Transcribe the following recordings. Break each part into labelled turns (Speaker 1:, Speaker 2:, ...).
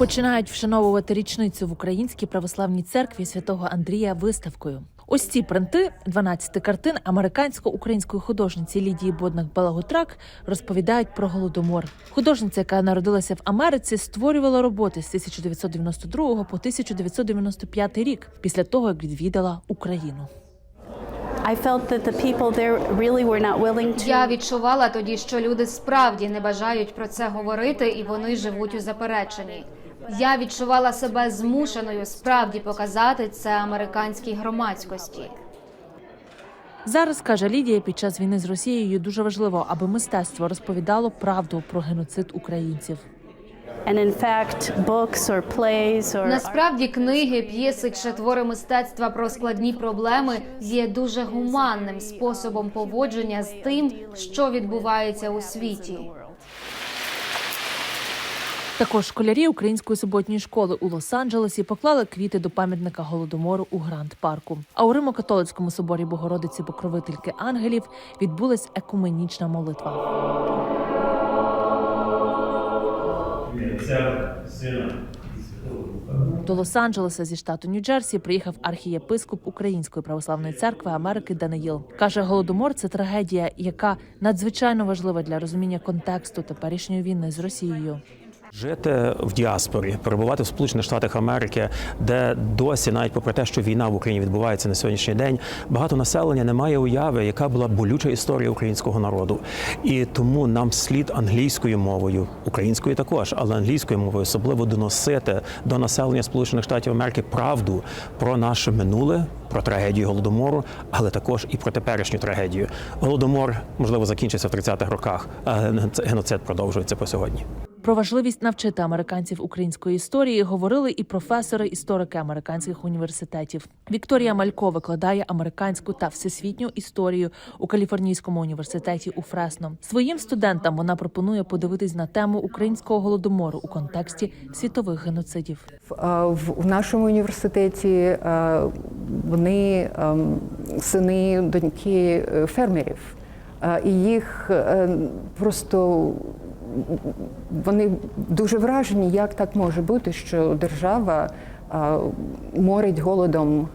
Speaker 1: Починають вшановувати річницю в Українській православній церкві святого Андрія виставкою. Ось ці принти 12 картин американсько-української художниці Лідії Боднак Балагутрак розповідають про голодомор. Художниця, яка народилася в Америці, створювала роботи з 1992 по 1995 рік, після того як відвідала Україну.
Speaker 2: Я відчувала тоді, що люди справді не бажають про це говорити, і вони живуть у запереченні. Я відчувала себе змушеною справді показати це американській громадськості.
Speaker 1: Зараз каже Лідія, під час війни з Росією дуже важливо, аби мистецтво розповідало правду про геноцид українців.
Speaker 2: Насправді, книги, п'єси чи твори мистецтва про складні проблеми є дуже гуманним способом поводження з тим, що відбувається у світі.
Speaker 1: Також школярі української суботньої школи у Лос-Анджелесі поклали квіти до пам'ятника голодомору у Гранд парку. А у Римо-католицькому соборі Богородиці Покровительки ангелів відбулась екуменічна молитва. До Лос-Анджелеса зі штату Нью-Джерсі приїхав архієпископ Української православної церкви Америки Даниїл. каже, голодомор це трагедія, яка надзвичайно важлива для розуміння контексту теперішньої війни з Росією.
Speaker 3: Жити в діаспорі, перебувати в Сполучених Штатах Америки, де досі, навіть попри те, що війна в Україні відбувається на сьогоднішній день, багато населення не має уяви, яка була болюча історія українського народу. І тому нам слід англійською мовою, українською також, але англійською мовою особливо доносити до населення Сполучених Штатів Америки правду про наше минуле. Про трагедію голодомору, але також і про теперішню трагедію. Голодомор можливо закінчиться в 30-х роках, а геноцид продовжується по сьогодні.
Speaker 1: Про важливість навчити американців української історії говорили і професори історики американських університетів. Вікторія Малько викладає американську та всесвітню історію у Каліфорнійському університеті у Фресно. Своїм студентам вона пропонує подивитись на тему українського голодомору у контексті світових геноцидів.
Speaker 4: В- в нашому університеті е, вони ем, сини, доньки е, фермерів, Е, і їх е, просто вони дуже вражені, як так може бути, що держава морить голодом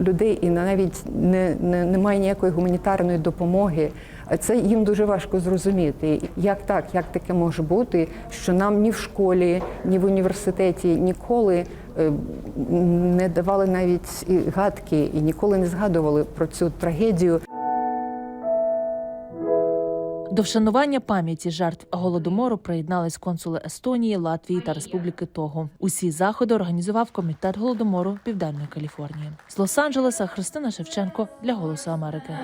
Speaker 4: людей і навіть не, не, немає ніякої гуманітарної допомоги. Це їм дуже важко зрозуміти. Як так, як таке може бути, що нам ні в школі, ні в університеті ніколи е, не давали навіть і гадки і ніколи не згадували про цю трагедію.
Speaker 1: До вшанування пам'яті жертв голодомору приєднались консули Естонії, Латвії та Республіки Того. Усі заходи організував комітет голодомору Південної Каліфорнії. З Лос-Анджелеса Христина Шевченко для Голосу Америки.